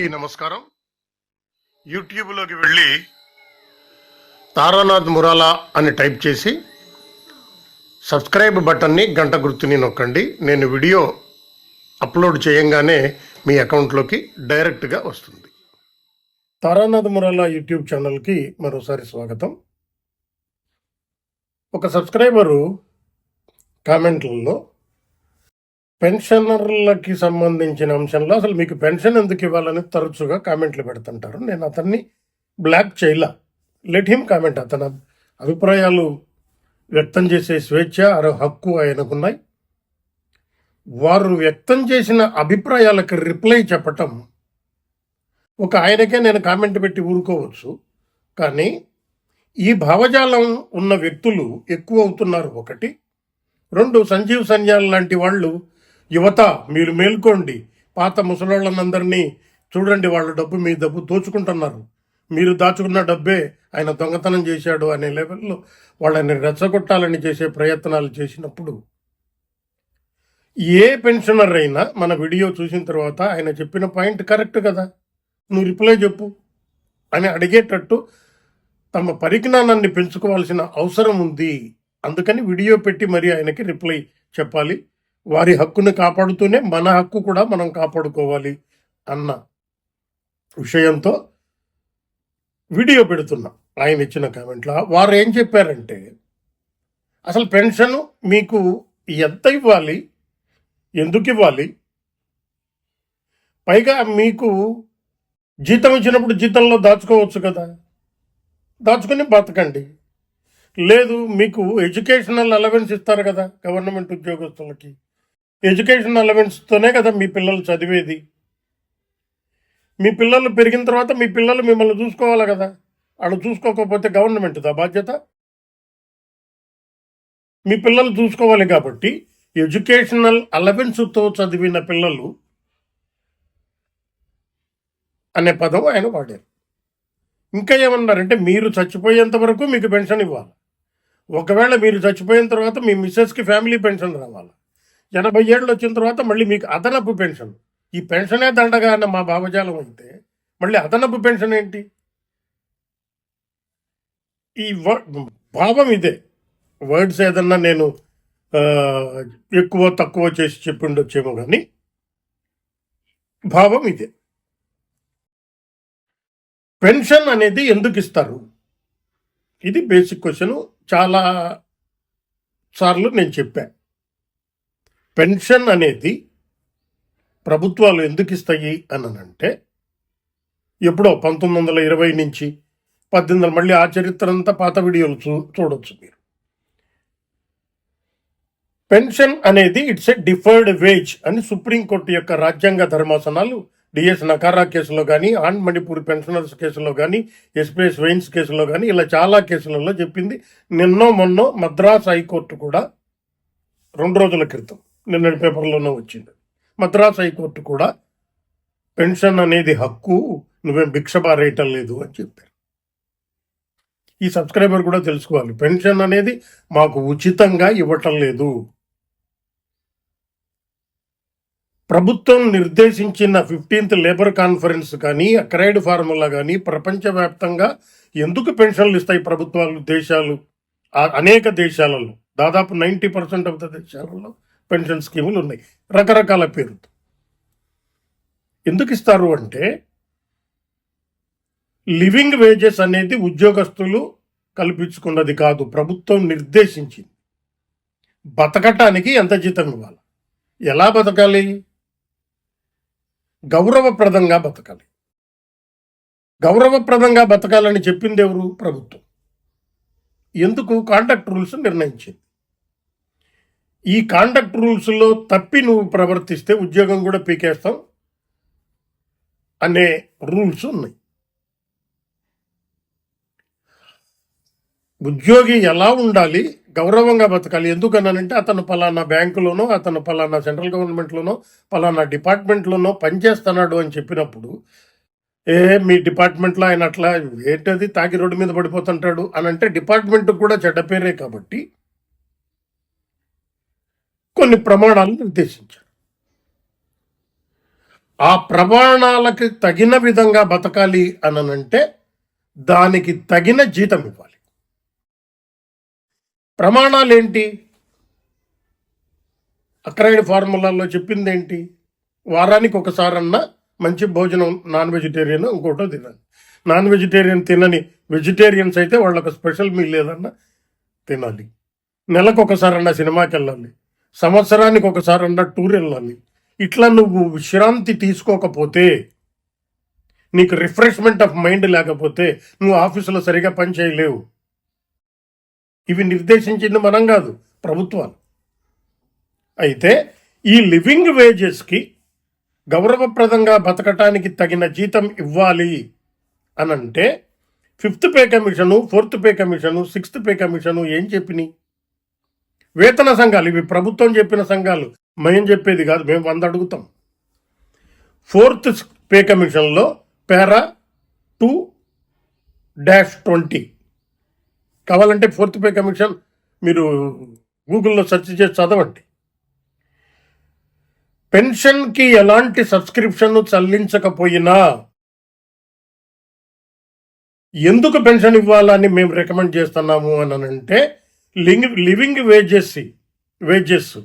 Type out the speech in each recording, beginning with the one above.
అందరికీ నమస్కారం. యూట్యూబ్లోకి వెళ్ళి తారానాథ్ మురాలా అని టైప్ చేసి సబ్స్క్రైబ్ బటన్ని గంట గుర్తుని నొక్కండి. నేను వీడియో అప్లోడ్ చేయంగానే మీ అకౌంట్లోకి డైరెక్ట్గా వస్తుంది. తారానాథ్ మురాలా యూట్యూబ్ ఛానల్కి మరోసారి స్వాగతం. ఒక సబ్స్క్రైబరు కామెంట్లలో పెన్షనర్లకి సంబంధించిన అంశంలో అసలు మీకు పెన్షన్ ఎందుకు ఇవ్వాలని తరచుగా కామెంట్లు పెడుతుంటారు. నేను అతన్ని బ్లాక్ చేయలా. లెట్ హిమ్ కామెంట్ అతని అభిప్రాయాలు వ్యక్తం చేసే స్వేచ్ఛ అర హక్కు ఆయనకున్నాయి. వారు వ్యక్తం చేసిన అభిప్రాయాలకు రిప్లై చెప్పటం ఒక ఆయనకే నేను కామెంట్ పెట్టి ఊరుకోవచ్చు. కానీ ఈ భావజాలం ఉన్న వ్యక్తులు ఎక్కువ అవుతున్నారు ఒకటి. రెండు సంజీవ్ సన్యాల్ లాంటి వాళ్ళు యువత మీరు మేల్కోండి. పాత ముసలోళ్ళనందరినీ చూడండి వాళ్ళ డబ్బు మీ డబ్బు దోచుకుంటున్నారు. మీరు దాచుకున్న డబ్బే ఆయన దొంగతనం చేశాడు అనే లెవెల్లో వాళ్ళని రెచ్చగొట్టాలని చేసే ప్రయత్నాలు చేసినప్పుడు ఏ పెన్షనర్ అయినా మన వీడియో చూసిన తర్వాత ఆయన చెప్పిన పాయింట్ కరెక్ట్ కదా? నువ్వు రిప్లై చెప్పు అని అడిగేటట్టు తమ పరిజ్ఞానాన్ని పెంచుకోవాల్సిన అవసరం ఉంది. అందుకని వీడియో పెట్టి మరి ఆయనకి రిప్లై చెప్పాలి. వారి హక్కును కాపాడుతూనే మన హక్కు కూడా మనం కాపాడుకోవాలి అన్న విషయంతో వీడియో పెడుతున్నాం. ఆయన ఇచ్చిన కామెంట్లో. వారు ఏం చెప్పారంటే అసలు పెన్షన్ మీకు ఎంత ఇవ్వాలి? ఎందుకు ఇవ్వాలి? పైగా మీకు జీతం ఇచ్చినప్పుడు జీతంలో దాచుకోవచ్చు కదా. దాచుకుని బతకండి. లేదు మీకు ఎడ్యుకేషనల్ అలవెన్స్ ఇస్తారు కదా గవర్నమెంట్ ఉద్యోగస్తులకి. ఎడ్యుకేషన్ అలవెన్స్తోనే కదా మీ పిల్లలు చదివేది. మీ పిల్లలు పెరిగిన తర్వాత మీ పిల్లలు మిమ్మల్ని చూసుకోవాలి కదా. అక్కడ చూసుకోకపోతే గవర్నమెంట్దా బాధ్యత? మీ పిల్లలు చూసుకోవాలి కాబట్టి ఎడ్యుకేషనల్ అలవెన్స్తో చదివిన పిల్లలు అనే పదం ఆయన వాడారు. ఇంకా ఏమన్నారంటే మీరు చచ్చిపోయేంత వరకు మీకు పెన్షన్ ఇవ్వాలి. ఒకవేళ మీరు చచ్చిపోయిన తర్వాత మీ మిస్సెస్కి ఫ్యామిలీ పెన్షన్ రావాలి. ఎనభై ఏళ్ళు వచ్చిన తర్వాత మళ్ళీ మీకు అదనపు పెన్షన్. ఈ పెన్షనే దండగా అన్న మా భావజాలం అయితే మళ్ళీ అదనపు పెన్షన్ ఏంటి? ఈ వ- భావం ఇదే. వర్డ్స్ ఏదన్నా నేను ఎక్కువ తక్కువ చేసి చెప్పిండొచ్చేమో కానీ భావం ఇదే. పెన్షన్ అనేది ఎందుకు ఇస్తారు? ఇది బేసిక్ క్వశ్చన్. చాలా సార్లు నేను చెప్పాను పెన్షన్ అనేది ప్రభుత్వాలు ఎందుకు ఇస్తాయి అని అంటే ఎప్పుడో పంతొమ్మిది వందల ఇరవై నుంచి పద్దెనిమిది వందల మళ్ళీ ఆ చరిత్ర అంతా పాత వీడియోలు చూ చూడొచ్చు మీరు. పెన్షన్ అనేది ఇట్స్ ఎ డిఫర్డ్ వేజ్ అని సుప్రీంకోర్టు యొక్క రాజ్యాంగ ధర్మాసనాలు డిఎస్ నకారా కేసులో కానీ ఆన్ మణిపూర్ పెన్షనర్స్ కేసులో కానీ ఎస్పీఎస్ వెయిన్స్ కేసులో కానీ ఇలా చాలా కేసులలో చెప్పింది. నిన్నో మొన్నో మద్రాస్ హైకోర్టు కూడా రెండు రోజుల క్రితం. నిన్నటి పేపర్లోనే వచ్చింది. మద్రాస్ హైకోర్టు కూడా పెన్షన్ అనేది హక్కు నువ్వేం భిక్ష పారేయటం లేదు అని చెప్పారు. ఈ సబ్స్క్రైబర్ కూడా తెలుసుకోవాలి. పెన్షన్ అనేది మాకు ఉచితంగా ఇవ్వటం లేదు. ప్రభుత్వం నిర్దేశించిన ఫిఫ్టీన్త్ లేబర్ కాన్ఫరెన్స్ కానీ అక్రైడ్ ఫార్ములా కానీ ప్రపంచవ్యాప్తంగా ఎందుకు పెన్షన్లు ఇస్తాయి ప్రభుత్వాలు దేశాలు? అనేక దేశాలలో దాదాపు నైంటీ పర్సెంట్ ఆఫ్ ద దేశాలలో పెన్షన్ స్కీములు ఉన్నాయి. రకరకాల పేరుతో ఎందుకు ఇస్తారు అంటే లివింగ్ వేజెస్ అనేది ఉద్యోగస్తులు కల్పించుకున్నది కాదు ప్రభుత్వం నిర్దేశించింది. బతకటానికి ఎంత జీతం ఇవ్వాలి? ఎలా బతకాలి? గౌరవప్రదంగా బతకాలి. గౌరవప్రదంగా బతకాలని చెప్పింది ఎవరు? ప్రభుత్వం. ఎందుకు? కాంట్రాక్ట్ రూల్స్ నిర్ణయించింది. ఈ కాండక్ట్ రూల్స్లో తప్పి నువ్వు ప్రవర్తిస్తే ఉద్యోగం కూడా పీకేస్తాం అనే రూల్స్ ఉన్నాయి. ఉద్యోగి ఎలా ఉండాలి? గౌరవంగా బతకాలి. ఎందుకన్నానంటే అతను పలానా బ్యాంకులోనో అతను పలానా సెంట్రల్ గవర్నమెంట్లోనో పలానా డిపార్ట్మెంట్లోనో పనిచేస్తున్నాడు అని చెప్పినప్పుడు ఏ మీ డిపార్ట్మెంట్లో ఆయన అట్లా ఏంటది? తాగి రోడ్డు మీద పడిపోతుంటాడు అని అంటే డిపార్ట్మెంట్కి కూడా చెడ్డ పేరే కాబట్టి కొన్ని ప్రమాణాలు నిర్దేశించారు. ఆ ప్రమాణాలకు తగిన విధంగా బతకాలి అననంటే దానికి తగిన జీతం ఇవ్వాలి. ప్రమాణాలు ఏంటి అక్రైడ్ ఫార్ములాల్లో చెప్పింది ఏంటి వారానికి ఒకసారన్నా మంచి భోజనం నాన్ వెజిటేరియన్ ఇంకోటో తినాలి. నాన్ వెజిటేరియన్ తినని వెజిటేరియన్స్ అయితే వాళ్ళకి స్పెషల్ మీల్ లేదన్నా తినాలి. నెలకు ఒకసారన్నా సినిమాకి వెళ్ళాలి సంవత్సరానికి ఒకసారి అన్న టూర్ వెళ్ళాలి. ఇట్లా నువ్వు విశ్రాంతి తీసుకోకపోతే నీకు రిఫ్రెష్మెంట్ ఆఫ్ మైండ్ లేకపోతే నువ్వు ఆఫీసులో సరిగా పని చేయలేవు. ఇవి నిర్దేశించింది మనం కాదు ప్రభుత్వాలు. అయితే ఈ లివింగ్ వేజెస్కి గౌరవప్రదంగా బతకటానికి తగిన జీతం ఇవ్వాలి అని అంటే fifth pay commission fourth pay commission sixth pay commission ఏం చెప్పినాయి? వేతన సంఘాలు ఇవి ప్రభుత్వం చెప్పిన సంఘాలు మేము చెప్పేది కాదు మేము వంద అడుగుతాం. ఫోర్త్ పే కమిషన్లో పేరా టూ డాష్ ట్వంటీ. కావాలంటే ఫోర్త్ పే కమిషన్ మీరు గూగుల్లో సెర్చ్ చేసి చదవండి. పెన్షన్కి ఎలాంటి సబ్స్క్రిప్షన్ చెల్లించకపోయినా ఎందుకు పెన్షన్ ఇవ్వాలని మేము రికమెండ్ చేస్తున్నాము అని అంటే లింగ్ లివింగ్ వేజెస్ వేజెస్.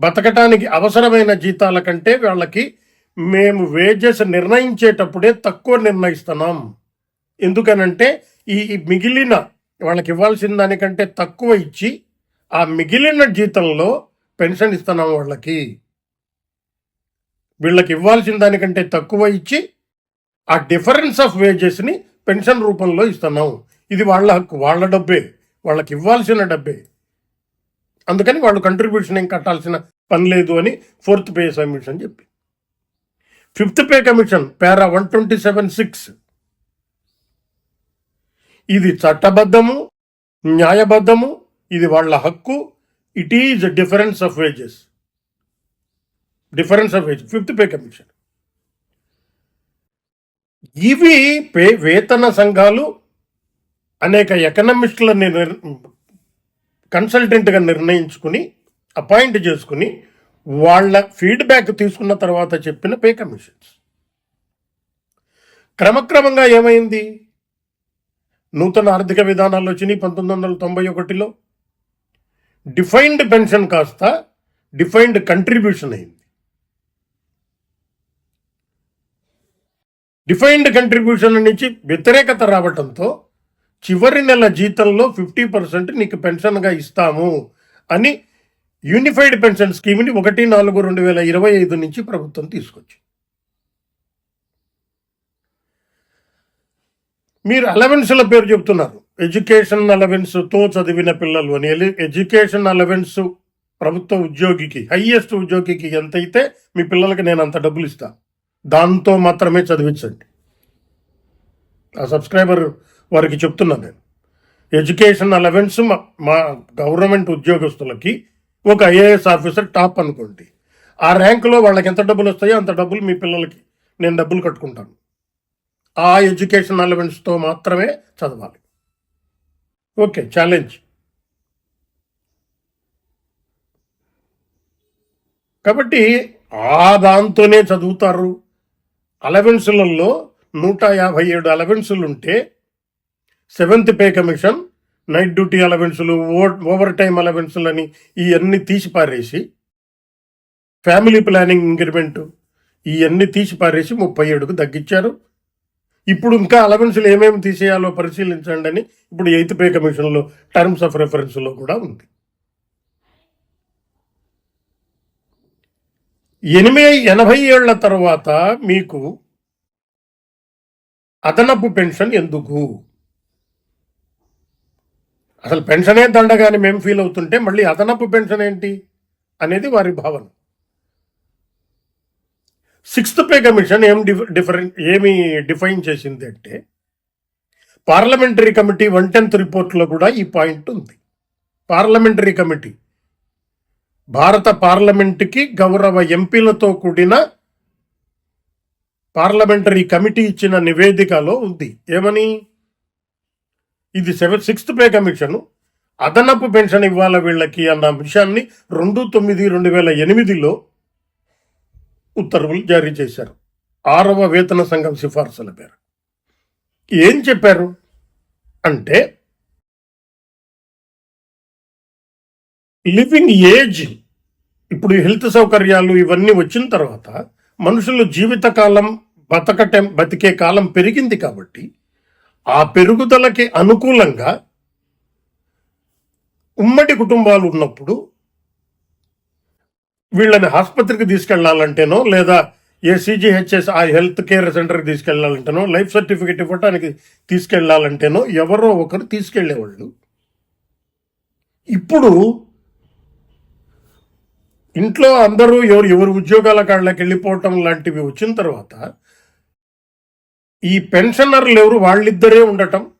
బతకటానికి అవసరమైన జీతాల కంటే వాళ్ళకి మేము వేజెస్ నిర్ణయించేటప్పుడే తక్కువ నిర్ణయిస్తున్నాం. ఎందుకనంటే ఈ మిగిలిన వాళ్ళకి ఇవ్వాల్సిన దానికంటే తక్కువ ఇచ్చి ఆ మిగిలిన జీతంలో పెన్షన్ ఇస్తున్నాం వాళ్ళకి. వీళ్ళకి ఇవ్వాల్సిన దానికంటే తక్కువ ఇచ్చి ఆ డిఫరెన్స్ ఆఫ్ వేజెస్ని పెన్షన్ రూపంలో ఇస్తున్నాం. ఇది వాళ్ళ హక్కు వాళ్ళ డబ్బే. వాళ్ళకి ఇవ్వాల్సిన డబ్బే. అందుకని వాళ్ళు కంట్రిబ్యూషన్ ఏం కట్టాల్సిన పని లేదు అని ఫోర్త్ పే కమిషన్ చెప్పి. Fifth pay commission para one twenty seven six ఇది చట్టబద్ధము న్యాయబద్ధము ఇది వాళ్ళ హక్కు. It is difference of wages difference of wage fifth pay commission ఇవి పే వేతన సంఘాలు అనేక ఎకనమిస్టులని నిర్- కన్సల్టెంట్గా నిర్ణయించుకుని అపాయింట్ చేసుకుని వాళ్ళ ఫీడ్బ్యాక్ తీసుకున్న తర్వాత చెప్పిన పే కమిషన్స్. క్రమక్రమంగా ఏమైంది? నూతన ఆర్థిక విధానాలు వచ్చినాయి పంతొమ్మిది వందల తొంభై ఒకటిలో డిఫైన్డ్ పెన్షన్ కాస్త డిఫైన్డ్ కంట్రిబ్యూషన్ అయింది. డిఫైన్డ్ కంట్రిబ్యూషన్ నుంచి వ్యతిరేకత రావటంతో చివరి నెల జీతంలో ఫిఫ్టీ పర్సెంట్ నీకు పెన్షన్గా ఇస్తాము అని యూనిఫైడ్ పెన్షన్ స్కీమ్ని ఒకటి నాలుగు రెండు వేల ఇరవై ఐదు నుంచి ప్రభుత్వం తీసుకొచ్చి మీరు అలవెన్స్ల పేరు చెప్తున్నారు. ఎడ్యుకేషన్ అలవెన్స్తో చదివిన పిల్లలు అని. ఎడ్యుకేషన్ అలవెన్స్ ప్రభుత్వ ఉద్యోగికి హయ్యెస్ట్ ఉద్యోగికి ఎంతైతే మీ పిల్లలకి నేను అంత డబ్బులు ఇస్తాను దాంతో మాత్రమే చదివించండి. ఆ సబ్స్క్రైబర్ వారికి చెప్తున్నా నేను. ఎడ్యుకేషన్ అలవెన్స్ మా మా గవర్నమెంట్ ఉద్యోగస్తులకి ఒక ఐఏఎస్ ఆఫీసర్ టాప్ అనుకోండి. ఆ ర్యాంకులో వాళ్ళకి ఎంత డబ్బులు వస్తాయో అంత డబ్బులు మీ పిల్లలకి నేను డబ్బులు కట్టుకుంటాను. ఆ ఎడ్యుకేషన్ అలవెన్స్తో మాత్రమే చదవాలి. ఓకే ఛాలెంజ్ కాబట్టి ఆ దాంతోనే చదువుతారు. అలవెన్సులలో నూట యాభై ఏడు అలవెన్సులు ఉంటే seventh pay commission night duty అలవెన్సులు overtime అలవెన్సులు అని ఇవన్నీ తీసి పారేసి ఫ్యామిలీ ప్లానింగ్ ఇంక్రిమెంట్ ఇవన్నీ తీసి పారేసి ముప్పై ఏడుకు తగ్గించారు. ఇప్పుడు ఇంకా అలవెన్సులు ఏమేమి తీసేయాలో పరిశీలించండి అని ఇప్పుడు ఎయిత్ పే కమిషన్లో టర్మ్స్ ఆఫ్ రెఫరెన్స్లో కూడా ఉంది. ఎనిమిది ఎనభై ఏళ్ళ తర్వాత మీకు అదనపు పెన్షన్ ఎందుకు? అసలు పెన్షనే దండగాని మేము ఫీల్ అవుతుంటే మళ్ళీ అదనపు పెన్షన్ ఏంటి? అనేది వారి భావన. సిక్స్త్ పే కమిషన్ ఏం డిఫ డిఫరెంట్ ఏమి డిఫైన్ చేసింది అంటే పార్లమెంటరీ కమిటీ వన్ టెన్త్ రిపోర్ట్లో కూడా ఈ పాయింట్ ఉంది. పార్లమెంటరీ కమిటీ భారత పార్లమెంటుకి గౌరవ ఎంపీలతో కూడిన పార్లమెంటరీ కమిటీ ఇచ్చిన నివేదికలో ఉంది. ఏమని? ఇది సెవెన్ సిక్స్త్ పే కమిషన్. అదనపు పెన్షన్ ఇవ్వాలి వీళ్ళకి అన్న విషయాన్ని రెండు తొమ్మిది రెండు వేల ఎనిమిదిలో ఉత్తర్వులు జారీ చేశారు. ఆరవ వేతన సంఘం సిఫార్సుల పేరు. ఏం చెప్పారు? అంటే లివింగ్ ఏజ్ ఇప్పుడు హెల్త్ సౌకర్యాలు ఇవన్నీ వచ్చిన తర్వాత మనుషులు జీవితకాలం బతకటం బతికే కాలం పెరిగింది కాబట్టి ఆ పెరుగుదలకి అనుకూలంగా ఉమ్మడి కుటుంబాలు ఉన్నప్పుడు వీళ్ళని ఆసుపత్రికి తీసుకెళ్ళాలంటేనో లేదా ఏ సీజీహెచ్ఎస్ ఆ హెల్త్ కేర్ సెంటర్కి తీసుకెళ్ళాలంటేనో లైఫ్ సర్టిఫికేట్ ఇవ్వటానికి తీసుకెళ్ళాలంటేనో ఎవరో ఒకరు తీసుకెళ్ళేవాళ్ళు. ఇప్పుడు ఇంట్లో అందరూ ఎవరు ఎవరు ఉద్యోగాల కాళ్ళకి వెళ్ళిపోవటం లాంటివి వచ్చిన తర్వాత ఈ పెన్షనర్లు ఎవరు? వాళ్ళిద్దరే ఉండటం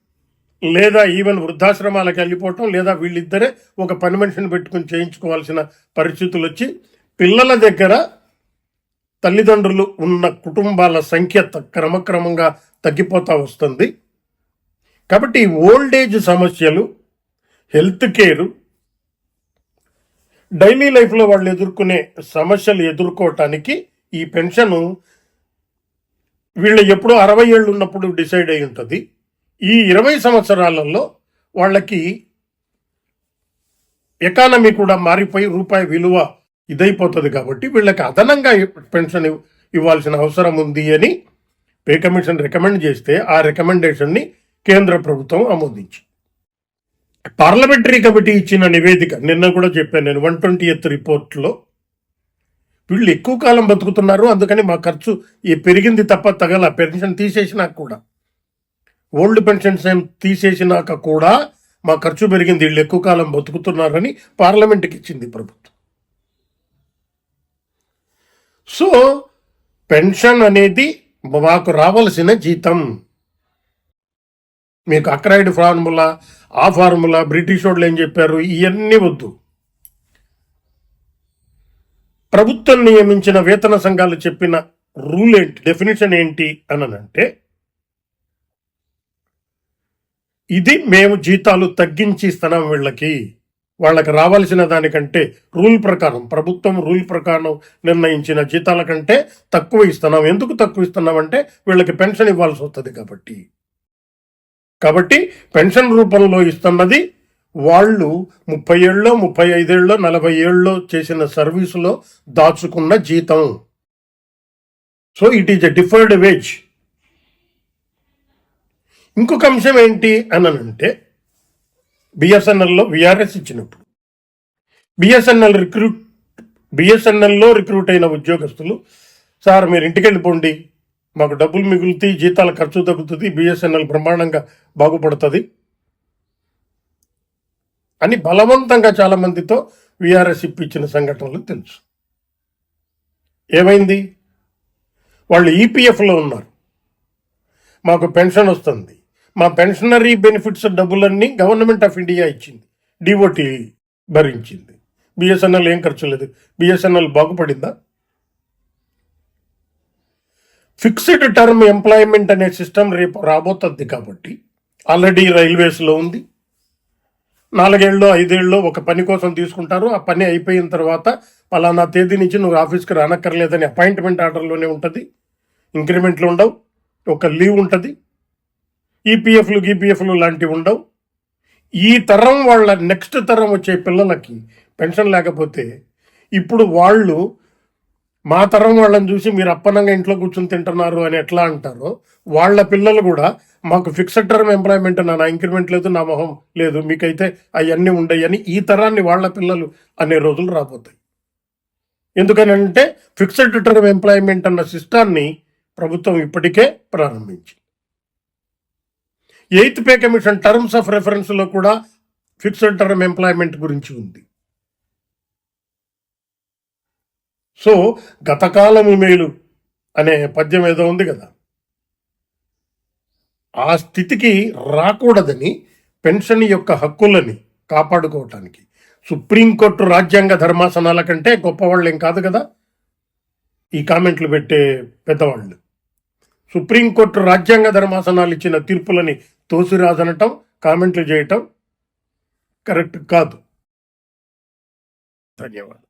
లేదా ఈవెన్ వృద్ధాశ్రమాలకు వెళ్ళిపోవటం లేదా వీళ్ళిద్దరే ఒక పని మనిషిని పెట్టుకుని చేయించుకోవాల్సిన పరిస్థితులు వచ్చి పిల్లల దగ్గర తల్లిదండ్రులు ఉన్న కుటుంబాల సంఖ్య త- క్రమక్రమంగా తగ్గిపోతూ వస్తుంది. కాబట్టి ఓల్డేజ్ సమస్యలు హెల్త్ కేరు డైలీ లైఫ్లో వాళ్ళు ఎదుర్కొనే సమస్యలు ఎదుర్కోవటానికి ఈ పెన్షన్ వీళ్ళు ఎప్పుడో అరవై ఏళ్ళు ఉన్నప్పుడు డిసైడ్ అయి ఉంటుంది. ఈ ఇరవై సంవత్సరాలలో వాళ్ళకి ఎకానమీ కూడా మారిపోయి రూపాయి విలువ ఇదైపోతుంది కాబట్టి వీళ్ళకి అదనంగా పెన్షన్ ఇవ్వాల్సిన అవసరం ఉంది అని పే కమిషన్ రికమెండ్ చేస్తే ఆ రికమెండేషన్ని కేంద్ర ప్రభుత్వం ఆమోదించి పార్లమెంటరీ కమిటీ ఇచ్చిన నివేదిక నిన్న కూడా చెప్పాను నేను వన్ ట్వంటీ ఎత్ రిపోర్ట్లో వీళ్ళు ఎక్కువ కాలం బతుకుతున్నారు. అందుకని మా ఖర్చు ఈ పెరిగింది తప్ప తగల. పెన్షన్ తీసేసినాక కూడా. ఓల్డ్ పెన్షన్స్ ఏం తీసేసినాక కూడా మా ఖర్చు పెరిగింది. వీళ్ళు ఎక్కువ కాలం బతుకుతున్నారని పార్లమెంట్కి ఇచ్చింది ప్రభుత్వం. సో పెన్షన్ అనేది మాకు రావాల్సిన జీతం. మీకు అక్రైడ్ ఫార్ములా ఆ ఫార్ములా బ్రిటిష్ వాళ్ళు ఏం చెప్పారు? ఇవన్నీ వద్దు. ప్రభుత్వం నియమించిన వేతన సంఘాలు చెప్పిన రూల్ ఏంటి? డెఫినేషన్ ఏంటి అని అంటే ఇది మేము జీతాలు తగ్గించి ఇస్తున్నాం వీళ్ళకి వాళ్ళకి రావాల్సిన దానికంటే రూల్ ప్రకారం ప్రభుత్వం రూల్ ప్రకారం నిర్ణయించిన జీతాల కంటే తక్కువ ఇస్తున్నాం. ఎందుకు తక్కువ ఇస్తున్నాం అంటే వీళ్ళకి పెన్షన్ ఇవ్వాల్సి వస్తుంది కాబట్టి. కాబట్టి పెన్షన్ రూపంలో ఇస్తున్నది వాళ్ళు ముప్పై ఏళ్ళలో ముప్పై ఐదేళ్ళలో నలభై ఏళ్ళలో చేసిన సర్వీసులో దాచుకున్న జీతం. So it is a deferred wage ఇంకొక అంశం ఏంటి అని అంటే బిఎస్ఎన్ఎల్లో విఆర్ఎస్ ఇచ్చినప్పుడు. బిఎస్ఎన్ఎల్ రిక్రూట్ బిఎస్ఎన్ఎల్లో రిక్రూట్ అయిన ఉద్యోగస్తులు సార్ మీరు ఇంటికి వెళ్ళిపోండి మాకు డబ్బులు మిగులుతాయి జీతాల ఖర్చు తగ్గుతుంది బిఎస్ఎన్ఎల్ బ్రహ్మాండంగా బాగుపడుతుంది. అని బలవంతంగా చాలా మందితో విఆర్ఎస్ ఇప్పించిన సంఘటనలు తెలుసు. ఏమైంది? వాళ్ళు ఈపీఎఫ్లో ఉన్నారు. మాకు పెన్షన్ వస్తుంది. మా పెన్షనరీ బెనిఫిట్స్ డబ్బులన్నీ గవర్నమెంట్ ఆఫ్ ఇండియా ఇచ్చింది. డిఓటి భరించింది. బిఎస్ఎన్ఎల్ ఏం ఖర్చు లేదు. బిఎస్ఎన్ఎల్ బాగుపడిందా? ఫిక్స్డ్ టర్మ్ ఎంప్లాయ్మెంట్ అనే సిస్టమ్ రేపు రాబోతుంది కాబట్టి ఆల్రెడీ రైల్వేస్లో ఉంది. నాలుగేళ్ళు ఐదేళ్ళు ఒక పని కోసం తీసుకుంటారు. ఆ పని అయిపోయిన తర్వాత పలానా తేదీ నుంచి నువ్వు ఆఫీస్కి రానక్కర్లేదని అపాయింట్మెంట్ ఆర్డర్లోనే ఉంటుంది. ఇంక్రిమెంట్లు ఉండవు. ఒక లీవ్ ఉంటుంది. ఈపీఎఫ్లు గీపీఎఫ్లు లాంటివి ఉండవు. ఈ తరం వాళ్ళ నెక్స్ట్ తరం వచ్చే పిల్లలకి పెన్షన్ లేకపోతే ఇప్పుడు వాళ్ళు మా తరం వాళ్ళని చూసి మీరు అప్పనంగా ఇంట్లో కూర్చొని తింటున్నారు అని ఎట్లా అంటారో వాళ్ళ పిల్లలు కూడా మాకు ఫిక్స్డ్ టర్మ్ ఎంప్లాయ్మెంట్ నా ఇంక్రిమెంట్ లేదు నా మొహం లేదు మీకైతే అవన్నీ ఉండయని ఈ తరాన్ని వాళ్ళ పిల్లలు అనే రోజులు రాబోతాయి. ఎందుకనంటే ఫిక్స్డ్ టర్మ్ ఎంప్లాయ్మెంట్ అన్న సిస్టాన్ని ప్రభుత్వం ఇప్పటికే ప్రారంభించింది. Eighth pay commission terms of రెఫరెన్స్లో కూడా ఫిక్స్డ్ టర్మ్ ఎంప్లాయ్మెంట్ గురించి ఉంది. సో గతకాలము మేలు అనే పద్యం ఏదో ఉంది కదా. ఆ స్థితికి రాకూడదని పెన్షన్ యొక్క హక్కులని కాపాడుకోవటానికి. సుప్రీంకోర్టు రాజ్యాంగ ధర్మాసనాల కంటే గొప్పవాళ్ళు ఏం కాదు కదా. ఈ కామెంట్లు పెట్టే పెద్దవాళ్ళు. సుప్రీంకోర్టు రాజ్యాంగ ధర్మాసనాలు ఇచ్చిన తీర్పులని తోసిరాదనటం కామెంట్లు చేయటం కరెక్ట్ కాదు. ధన్యవాదాలు.